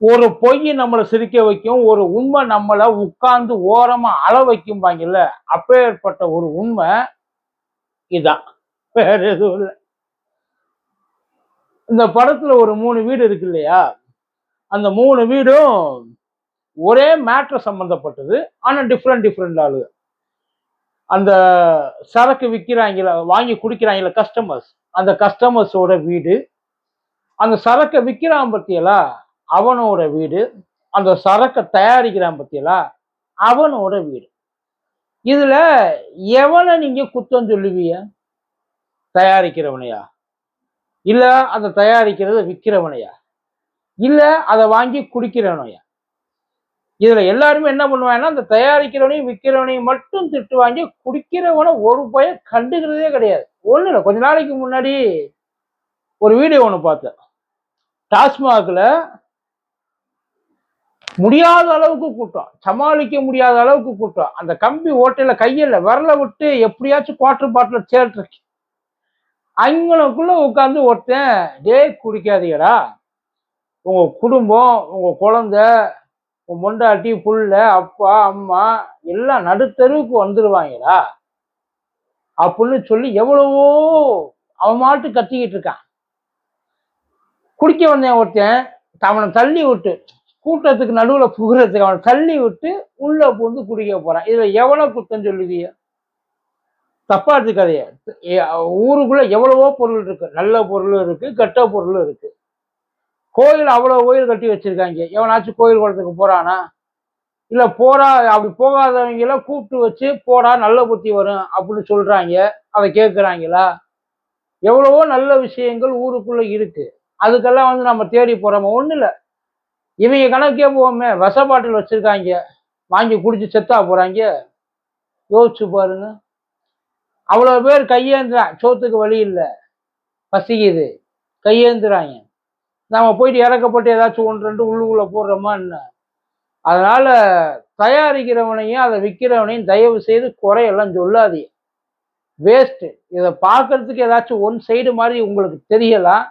ஒரு பொய் நம்மளை சிரிக்க வைக்கும் ஒரு உண்மை நம்மளை உட்கார்ந்து ஓரமா அழ வைக்கும்பாங்கல்ல அப்பேற்பட்ட ஒரு உண்மை இதான். வேற எதுவும் இல்லை. இந்த படத்துல ஒரு மூணு வீடு இருக்கு இல்லையா? அந்த மூணு வீடும் ஒரே மேட்ரு சம்பந்தப்பட்டது ஆனா டிஃப்ரெண்ட் டிஃப்ரெண்ட் ஆளு அந்த சரக்கு விற்கிறாங்கள வாங்கி குடிக்கிறாங்கள கஸ்டமர்ஸ் அந்த கஸ்டமர்ஸோட வீடு. அந்த சரக்கை விற்கிறான் பத்தியலா அவனோட வீடு அந்த சரக்கை தயாரிக்கிறான் பத்தியலா? அவனோட வீடு. இதுல எவனை நீங்க குத்தம் சொல்லுவீங்க? தயாரிக்கிறவனையா? இல்ல அதை தயாரிக்கிறத விற்கிறவனையா இல்ல அதை வாங்கி குடிக்கிறவனையா? இதுல எல்லாருமே என்ன பண்ணுவாங்கன்னா அந்த தயாரிக்கிறவனையும் விற்கிறவனையும் மட்டும் திட்டு வாங்கி குடிக்கிறவனை ஒரு பையன் கண்டுக்கிறதே கிடையாது. ஒண்ணு இல்லை. கொஞ்ச நாளைக்கு முன்னாடி ஒரு வீடியோ ஒன்று பார்த்தேன். டாஸ்மாகில் முடியாத அளவுக்கு கூட்டம். சமாளிக்க முடியாத அளவுக்கு கூட்டம். அந்த கம்பி ஓட்டையில கையில விரல விட்டு எப்படியாச்சும் குவாட்டர் பாட்டில் சேர்த்துருக்கு அவங்களுக்குள்ள உட்காந்து ஒருத்தன் டே குடிக்காதீங்கடா. உங்க குடும்பம் உங்க குழந்தை உன் பொண்டாட்டி புள்ள அப்பா அம்மா எல்லாம் நடுத்தருவுக்கு வந்துருவாங்கடா. அப்படின்னு சொல்லி எவ்வளவோ அவன் மாட்டு கத்திக்கிட்டு இருக்கான். குடிக்க வந்தேன் ஒருத்தன். அவனை தள்ளி விட்டு கூட்டத்துக்கு நடுவில் புகுறதுக்கு அவனை தள்ளி விட்டு உள்ளே புகுந்து குடிக்க போகிறான் இதில் எவ்வளோ குத்தம் சொல்லுவீங்க தப்பா எடுத்துக்காதைய ஊருக்குள்ளே எவ்வளவோ பொருள் இருக்குது நல்ல பொருளும் இருக்குது கெட்ட பொருளும் இருக்குது கோயில் அவ்வளோ கோயில் கட்டி வச்சிருக்காங்க. எவனாச்சும் கோயில் குளத்துக்கு போகிறானா இல்லை போகிறா அப்படி போகாதவங்கள கூப்பிட்டு வச்சு போடா நல்ல புத்தி வரும் அப்படின்னு சொல்கிறாங்க அதை கேட்குறாங்களா எவ்வளவோ நல்ல விஷயங்கள் ஊருக்குள்ளே இருக்குது அதுக்கெல்லாம் வந்து நம்ம தேடி போறோமா? ஒன்றும் இல்லை இவங்க கணக்கே போவோமே விஷ பாட்டில் வச்சிருக்காங்க. வாங்கி குடிச்சு செத்தா போகிறாங்க யோசிச்சு பாருங்க. அவ்வளோ பேர் கையேந்துறான் சோத்துக்கு வழி இல்லை. பசிக்குது. கையேந்துறாங்க. நாம் போயிட்டு இறக்கப்பட்டு ஏதாச்சும் ஒன்று ரெண்டு உள்ளுக்குள்ளே போடுறோமா என்ன? அதனால் தயாரிக்கிறவனையும் அதை விற்கிறவனையும் தயவு செய்து குறையெல்லாம் சொல்லாதீங்க. வேஸ்ட்டு. இதை பார்க்கறதுக்கு ஏதாச்சும் ஒன் சைடு மாதிரி உங்களுக்கு தெரியலாம்.